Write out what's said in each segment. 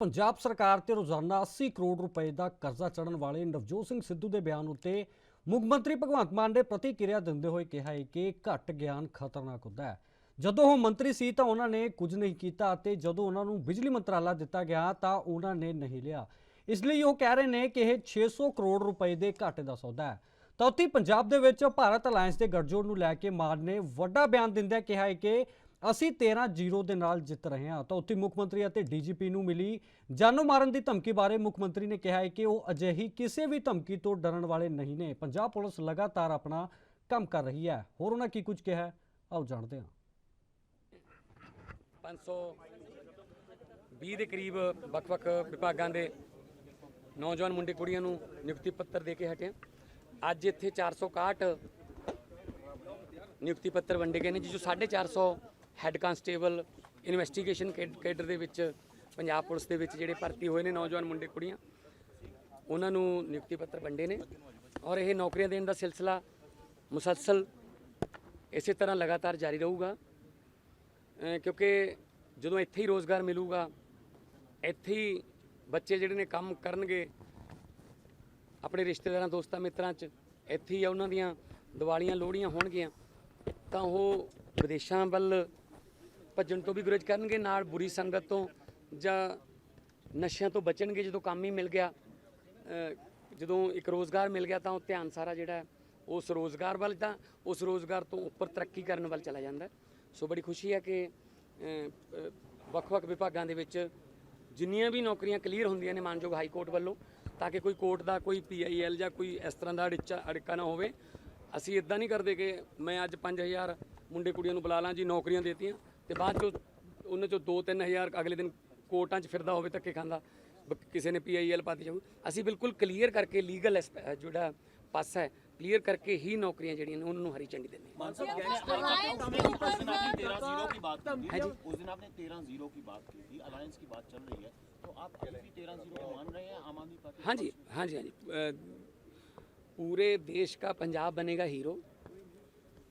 ਪੰਜਾਬ ਸਰਕਾਰ ਤੇ ਰੋਜ਼ਾਨਾ 80 ਕਰੋੜ ਰੁਪਏ ਦਾ ਕਰਜ਼ਾ ਚੜਨ ਵਾਲੇ ਨਵਜੋਤ ਸਿੰਘ ਸਿੱਧੂ ਦੇ ਬਿਆਨ ਉੱਤੇ ਮੁੱਖ ਮੰਤਰੀ ਭਗਵੰਤ ਮਾਨ ਨੇ ਪ੍ਰਤੀਕਿਰਿਆ ਦਿੰਦੇ ਹੋਏ ਕਿਹਾ ਹੈ ਕਿ ਘੱਟ ਗਿਆਨ ਖਤਰਨਾਕ ਹੁੰਦਾ ਹੈ। ਜਦੋਂ ਉਹ ਮੰਤਰੀ ਸੀ ਤਾਂ ਉਹਨਾਂ ਨੇ ਕੁਝ ਨਹੀਂ ਕੀਤਾ ਅਤੇ ਜਦੋਂ ਉਹਨਾਂ ਨੂੰ ਬਿਜਲੀ ਮੰਤਰਾਲਾ ਦਿੱਤਾ ਗਿਆ ਤਾਂ ਉਹਨਾਂ ਨੇ ਨਹੀਂ ਲਿਆ। ਇਸ ਲਈ ਉਹ ਕਹਿ ਰਹੇ ਨੇ ਕਿ ਇਹ 600 ਕਰੋੜ ਰੁਪਏ ਦੇ ਘਾਟੇ ਦਾ ਸੌਦਾ ਹੈ। ਤਾਂ ਉੱਥੇ ਪੰਜਾਬ ਦੇ ਵਿੱਚ ਭਾਰਤ ਅਲਾਇੰਸ ਦੇ ਗੱਠਜੋੜ ਨੂੰ ਲੈ ਕੇ ਮਾਨ ਨੇ ਵੱਡਾ ਬਿਆਨ ਦਿੰਦਿਆਂ ਕਿਹਾ ਹੈ ਕਿ ਅਸੀਂ 13-0 ਦੇ ਨਾਲ ਜਿੱਤ ਰਹੇ ਹਾਂ, ਤਾਂ ਉੱਥੇ ਮੁੱਖ ਮੰਤਰੀ ਅਤੇ ਡੀਜੀਪੀ ਨੂੰ ਮਿਲੀ ਜਾਨੋਂ ਮਾਰਨ ਦੀ ਧਮਕੀ ਬਾਰੇ ਮੁੱਖ ਮੰਤਰੀ ਨੇ ਕਿਹਾ ਹੈ ਕਿ ਉਹ ਅਜਿਹੀ ਕਿਸੇ ਵੀ ਧਮਕੀ ਤੋਂ ਡਰਨ ਵਾਲੇ ਨਹੀਂ ਨੇ। ਪੰਜਾਬ ਪੁਲਿਸ ਲਗਾਤਾਰ ਆਪਣਾ ਕੰਮ ਕਰ ਰਹੀ ਹੈ। ਹੋਰ ਉਹਨਾਂ ਕੀ ਕੁਝ ਕਿਹਾ ਆਓ ਜਾਣਦੇ ਹਾਂ। 520 ਦੇ ਕਰੀਬ ਵੱਖ-ਵੱਖ ਵਿਭਾਗਾਂ ਦੇ ਨੌਜਵਾਨ ਮੁੰਡੇ ਕੁੜੀਆਂ ਨੂੰ ਨਿਯੁਕਤੀ ਪੱਤਰ ਦੇ ਕੇ ਹਟੇ ਹਾਂ। ਅੱਜ ਇੱਥੇ 461 ਨਿਯੁਕਤੀ ਪੱਤਰ ਵੰਡੇ ਗਏ ਨੇ, ਜਿਸ ਚੋਂ 450 ਹੈੱਡ ਕਾਂਸਟੇਬਲ ਇਨਵੈਸਟੀਗੇਸ਼ਨ ਕੇਡਰ ਦੇ ਵਿੱਚ, ਪੰਜਾਬ ਪੁਲਿਸ ਦੇ ਵਿੱਚ ਜਿਹੜੇ ਭਰਤੀ ਹੋਏ ਨੇ ਨੌਜਵਾਨ ਮੁੰਡੇ, ਕੁੜੀਆਂ, ਉਹਨਾਂ ਨੂੰ ਨਿਯੁਕਤੀ ਪੱਤਰ ਵੰਡੇ ਨੇ ਔਰ ਇਹ ਨੌਕਰੀਆਂ ਦੇਣ ਦਾ ਸਿਲਸਿਲਾ ਮੁਸਲਸਲ ਇਸੇ ਤਰ੍ਹਾਂ ਲਗਾਤਾਰ ਜਾਰੀ ਰਹੂਗਾ। ਕਿਉਂਕਿ ਜਦੋਂ ਇੱਥੇ ਹੀ ਰੋਜ਼ਗਾਰ ਮਿਲੂਗਾ, ਇੱਥੇ ਹੀ ਬੱਚੇ ਜਿਹੜੇ ਨੇ ਕੰਮ ਕਰਨਗੇ, ਆਪਣੇ ਰਿਸ਼ਤੇਦਾਰਾਂ, ਦੋਸਤਾਂ, ਮਿੱਤਰਾਂ 'ਚ ਇੱਥੇ ਹੀ ਉਹਨਾਂ ਦੀਆਂ ਦੀਵਾਲੀਆਂ, ਲੋਹੜੀਆਂ ਹੋਣਗੀਆਂ, ਤਾਂ ਉਹ ਵਿਦੇਸ਼ਾਂ ਵੱਲ ਭੱਜਣ ਤੋਂ ਵੀ ਗੁਰੇਜ਼ ਕਰਨਗੇ, ਨਾਲ ਬੁਰੀ ਸੰਗਤ ਤੋਂ ਜਾਂ ਨਸ਼ਿਆਂ ਤੋਂ ਬਚਣਗੇ ਜਦੋਂ ਕੰਮ ਹੀ ਮਿਲ ਗਿਆ ਜਦੋਂ ਇੱਕ ਰੋਜ਼ਗਾਰ ਮਿਲ ਗਿਆ ਤਾਂ ਉਹ ਧਿਆਨ ਸਾਰਾ ਜਿਹੜਾ ਉਸ ਰੋਜ਼ਗਾਰ ਵੱਲ ਤਾਂ ਉਸ ਰੋਜ਼ਗਾਰ ਤੋਂ ਉੱਪਰ ਤਰੱਕੀ ਕਰਨ ਵੱਲ ਚਲਾ ਜਾਂਦਾ ਸੋ ਬੜੀ ਖੁਸ਼ੀ ਹੈ ਕਿ ਵੱਖ-ਵੱਖ ਵਿਭਾਗਾਂ ਦੇ ਵਿੱਚ ਜਿੰਨੀਆਂ ਵੀ ਨੌਕਰੀਆਂ ਕਲੀਅਰ ਹੁੰਦੀਆਂ ਨੇ ਮਾਨਯੋਗ ਹਾਈ ਕੋਰਟ ਵੱਲੋਂ, ਤਾਂ ਕਿ ਕੋਈ ਕੋਰਟ ਦਾ ਕੋਈ ਪੀਆਈਐਲ ਜਾਂ ਕੋਈ ਇਸ ਤਰ੍ਹਾਂ ਦਾ ਅੜਿੱਚਾ, ਅੜਿੱਕਾ ਨਾ ਹੋਵੇ। ਅਸੀਂ ਇਦਾਂ ਨਹੀਂ ਕਰਦੇ ਕਿ ਮੈਂ ਅੱਜ 5000 ਮੁੰਡੇ ਕੁੜੀਆਂ ਨੂੰ ਬੁਲਾ ਲਾਂ ਜੀ, ਨੌਕਰੀਆਂ ਦੇਤੀਆਂ। ਤੇ ਬਾਅਦ ਚੋਂ ਉਹਨਾਂ ਚੋਂ 2-3000 ਅਗਲੇ ਦਿਨ ਕੋਰਟਾਂ 'ਚ ਫਿਰਦਾ ਹੋਵੇ ਧੱਕੇ ਖਾਂਦਾ ਬ- ਕਿਸੇ ਨੇ ਪੀਆਈਐਲ ਪਾਤੀ ਜਾਊ ਅਸੀਂ ਬਿਲਕੁਲ ਕਲੀਅਰ ਕਰਕੇ ਲੀਗਲ ਜਿਹੜਾ ਪਾਸਾ ਹੈ ਕਲੀਅਰ ਕਰਕੇ ਹੀ ਨੌਕਰੀਆਂ ਜਿਹੜੀਆਂ ਨੇ ਉਹਨਾਂ ਨੂੰ ਹਰੀ ਝੰਡੀ ਦਿੰਦੇ ਹਾਂ मान साहब कह रहे हैं अलायंस में उस दिन आपने तेरह जीरो की बात की थी उस दिन आपने तेरह जीरो की बात की थी अलायंस की बात चल रही है तो आप अभी भी तेरह जीरो को मान रहे हैं आम आदमी पार्टी हाँ जी हाँ जी हाँ जी अ, पूरे देश का पंजाब बनेगा हीरो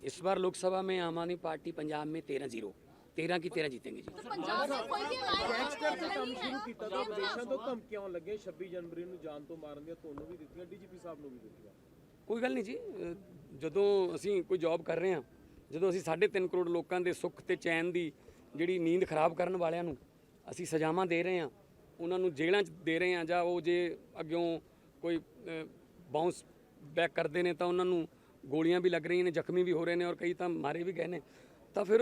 इस बार लोकसभा में आम आदमी पार्टी पंजाब में तेरह जीरो 13 ਕੀ 13 ਜਿੱਤेंगे ਜੀ। ਕੋਈ ਗੈਂਗਸਟਰ ਤੋਂ ਕੰਮ ਸ਼ੁਰੂ ਕੀਤਾ ਤਾਂ ਵਿਦੇਸ਼ਾਂ ਤੋਂ ਧਮਕੀਆਂ ਆਉਣ 26 ਜਨਵਰੀ ਨੂੰ ਜਾਨ ਤੋਂ ਮਾਰਨ ਦੀਆਂ ਤੁਹਾਨੂੰ ਵੀ ਦਿੱਤੀਆਂ ਡੀਜੀਪੀ ਸਾਹਿਬ ਨੂੰ ਵੀ ਦਿੱਤੀਆਂ। ਕੋਈ ਗੱਲ ਨਹੀਂ ਜੀ ਜਦੋਂ ਅਸੀਂ ਕੋਈ ਜੌਬ ਕਰ ਰਹੇ ਹਾਂ ਜਦੋਂ ਅਸੀਂ 3.5 ਕਰੋੜ ਲੋਕਾਂ ਦੇ ਸੁੱਖ ਤੇ ਚੈਨ ਦੀ ਜਿਹੜੀ ਨੀਂਦ ਖਰਾਬ ਕਰਨ ਵਾਲਿਆਂ ਨੂੰ ਅਸੀਂ ਸਜ਼ਾਵਾਂ ਦੇ ਰਹੇ ਹਾਂ ਉਹਨਾਂ ਨੂੰ ਜੇਲ੍ਹਾਂ 'ਚ ਦੇ ਰਹੇ ਹਾਂ ਜਾਂ ਉਹ ਜੇ ਅੱਗਿਓਂ ਕੋਈ ਬਾਉਂਸ ਬੈਕ ਕਰਦੇ ਨੇ ਤਾਂ ਉਹਨਾਂ ਨੂੰ ਗੋਲੀਆਂ ਵੀ ਲੱਗ ਰਹੀਆਂ ਨੇ ਜ਼ਖਮੀ ਵੀ ਹੋ ਰਹੇ ਨੇ ਔਰ ਕਈ ਤਾਂ ਮਾਰੇ ਵੀ ਗਏ ਨੇ। ਤਾਂ ਫਿਰ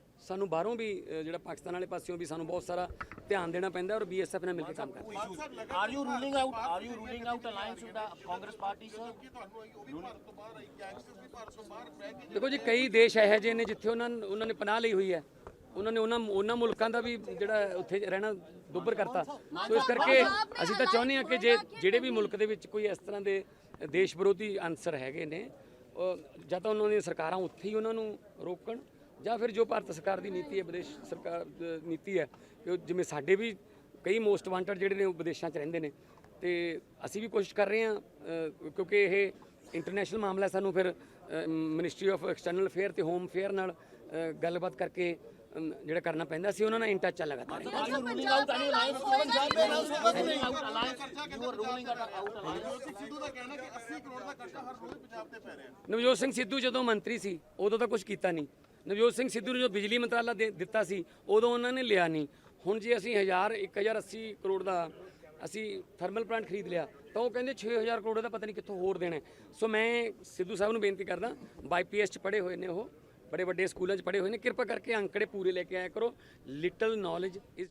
ਸਾਨੂੰ ਬਾਹਰੋਂ ਵੀ ਜਿਹੜਾ ਪਾਕਿਸਤਾਨ ਵਾਲੇ ਪਾਸਿਓਂ ਵੀ ਸਾਨੂੰ ਬਹੁਤ ਸਾਰਾ ਧਿਆਨ ਦੇਣਾ ਪੈਂਦਾ ਔਰ ਬੀਐਸਐਫ ਨਾਲ ਮਿਲ ਕੇ ਕੰਮ ਕਰਨਾ Are you ruling out? Are you ruling out alliance with the Congress party, sir? ਦੇਖੋ ਜੀ ਕਈ ਦੇਸ਼ ਇਹੋ ਜਿਹੇ ਨੇ ਜਿੱਥੇ ਉਹਨਾਂ ਉਹਨਾਂ ਨੇ ਪਨਾਹ ਲਈ ਹੋਈ ਹੈ ਉਹਨਾਂ ਨੇ ਉਹਨਾਂ ਉਹਨਾਂ ਮੁਲਕਾਂ ਦਾ ਵੀ ਜਿਹੜਾ ਉੱਥੇ ਰਹਿਣਾ ਦੁੱਬਰ ਕਰਤਾ ਸੋ ਇਸ ਕਰਕੇ ਅਸੀਂ ਤਾਂ ਚਾਹੁੰਦੇ ਹਾਂ ਕਿ ਜੇ ਜਿਹੜੇ ਵੀ ਮੁਲਕ ਦੇ ਵਿੱਚ ਕੋਈ ਇਸ ਤਰ੍ਹਾਂ ਦੇ ਦੇਸ਼ ਵਿਰੋਧੀ ਅਨਸਰ ਹੈਗੇ ਨੇ ਉਹ ਜਾਂ ਤਾਂ ਉਹਨਾਂ ਦੀਆਂ ਸਰਕਾਰਾਂ ਉੱਥੇ ਹੀ ਉਹਨਾਂ ਨੂੰ ਰੋਕਣ ਜਾਂ ਫਿਰ ਜੋ ਭਾਰਤ ਸਰਕਾਰ ਦੀ ਨੀਤੀ ਹੈ ਵਿਦੇਸ਼ ਸਰਕਾਰ ਦੀ ਨੀਤੀ ਹੈ ਕਿ ਉਹ ਜਿਵੇਂ ਸਾਡੇ ਵੀ ਕਈ ਮੋਸਟ ਵਾਂਟਡ ਜਿਹੜੇ ਨੇ ਉਹ ਵਿਦੇਸ਼ਾਂ 'ਚ ਰਹਿੰਦੇ ਨੇ। ਤੇ ਅਸੀਂ ਵੀ ਕੋਸ਼ਿਸ਼ ਕਰ ਰਹੇ ਹਾਂ ਕਿਉਂਕਿ ਇਹ ਇੰਟਰਨੈਸ਼ਨਲ ਮਾਮਲਾ ਹੈ, ਸਾਨੂੰ ਫਿਰ ਮਿਨਿਸਟਰੀ ਆਫ ਐਕਸਟਰਨਲ ਅਫੇਅਰ ਤੇ ਹੋਮ ਅਫੇਅਰ ਨਾਲ ਗੱਲਬਾਤ ਕਰਕੇ ਜਿਹੜਾ ਕਰਨਾ ਪੈਂਦਾ ਸੀ ਉਹਨਾਂ ਨਾਲ ਇਨ ਟੱਚ ਆ ਲਗਾਤਾਰ. ਨਵਜੋਤ ਸਿੰਘ ਸਿੱਧੂ ਜਦੋਂ ਮੰਤਰੀ ਸੀ ਉਦੋਂ ਤਾਂ ਕੁਝ ਕੀਤਾ ਨਹੀਂ। ਨਵਜੋਤ ਸਿੰਘ ਸਿੱਧੂ ਨੂੰ ਜੋ ਬਿਜਲੀ ਮੰਤਰਾਲਾ ਦੇ ਦਿੱਤਾ ਸੀ, ਉਦੋਂ ਉਹਨਾਂ ਨੇ ਲਿਆ ਨਹੀਂ। ਹੁਣ ਜੇ ਅਸੀਂ 1000 1080 ਕਰੋੜ ਦਾ ਅਸੀਂ ਥਰਮਲ ਪਲਾਂਟ ਖਰੀਦ ਲਿਆ, ਤਾਂ ਉਹ ਕਹਿੰਦੇ 6000 ਕਰੋੜ ਦਾ ਪਤਾ ਨਹੀਂ ਕਿੱਥੋਂ ਹੋਰ ਦੇਣਾ ਸੋ ਮੈਂ ਸਿੱਧੂ ਸਾਹਿਬ ਨੂੰ ਬੇਨਤੀ ਕਰਦਾ ਬਾਈਪੀਐਸ ਚ ਪੜ੍ਹੇ ਹੋਏ ਨੇ ਉਹ, ਬੜੇ ਵੱਡੇ ਸਕੂਲਾਂ ਚ ਪੜ੍ਹੇ ਹੋਏ ਨੇ, ਕਿਰਪਾ ਕਰਕੇ ਅੰਕੜੇ ਪੂਰੇ ਲੈ ਕੇ ਆਇਆ ਕਰੋ। Little knowledge is